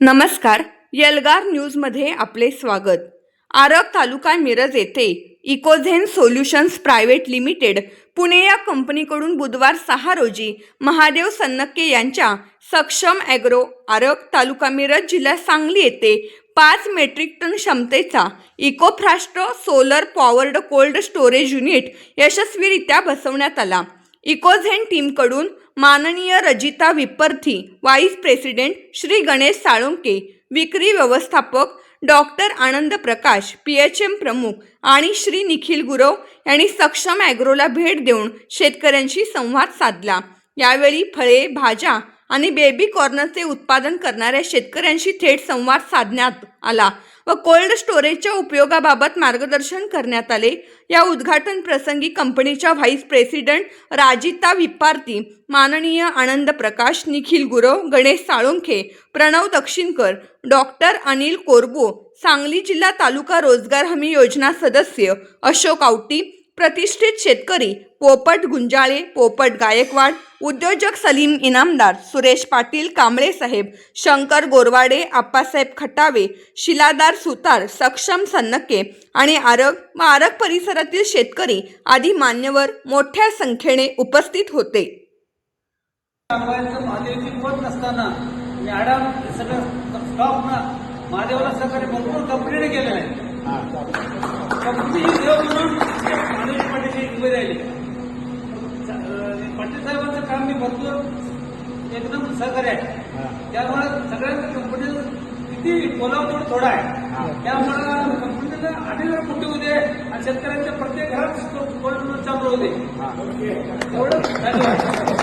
नमस्कार यलगार न्यूजमध्ये आपले स्वागत. आरग तालुका मिरज येथे Ecozen Solutions Private Limited Pune या कंपनीकडून बुधवार सहा रोजी महादेव सन्नक्के यांच्या सक्षम ॲग्रो आरग तालुका मिरज जिल्हा सांगली येथे पाच मेट्रिक टन क्षमतेचा Ecofrost solar powered cold storage unit यशस्वीरित्या बसवण्यात आला. इकोझेन टीमकडून माननीय रजिता विपर्थी व्हाईस प्रेसिडेंट श्री गणेश साळुंके विक्री व्यवस्थापक doctor Anand Prakash P H M प्रमुख आणि श्री निखिल गुरव यांनी सक्षम ॲग्रोला भेट देऊन शेतकऱ्यांशी संवाद साधला. यावेळी फळे भाज्या आणि बेबी कॉर्नरचे उत्पादन करणाऱ्या शेतकऱ्यांशी थेट संवाद साधण्यात आला व कोल्ड स्टोरेजच्या उपयोगाबाबत मार्गदर्शन करण्यात आले. या उद्घाटन प्रसंगी कंपनीच्या व्हाईस प्रेसिडेंट राजिता विपार्ती माननीय आनंद प्रकाश निखिल गुरव गणेश साळुंखे प्रणव दक्षिणकर डॉक्टर अनिल कोरबो सांगली जिल्हा तालुका रोजगार हमी योजना सदस्य अशोक आवटी प्रतिष्ठित शेतकरी पोपट गुंजाळे पोपट गायकवाड उद्योजक सलीम इनामदार सुरेश पाटील कांबळे साहेब शंकर गोरवाडे आप्पासाहेब खटावे शिलादार सुतार सक्षम सन्नके आणि आरग व आरग परिसरातील शेतकरी आदी मान्यवर मोठ्या संख्येने उपस्थित होते. महादेवला सहकार्य भरपूर कंपनीने केलेलं आहे. अं, पाटील साहेबांचं काम मी भरपूर एकदम सहकार्य आहे. त्यामुळे सगळ्यांच्या कंपनी किती बोलावं तेवढं थोडं आहे. त्यामुळे कंपनीला वेळ मोठी दे आणि शेतकऱ्यांच्या प्रत्येक घरात कोल्ड चालू दे. एवढं धन्यवाद.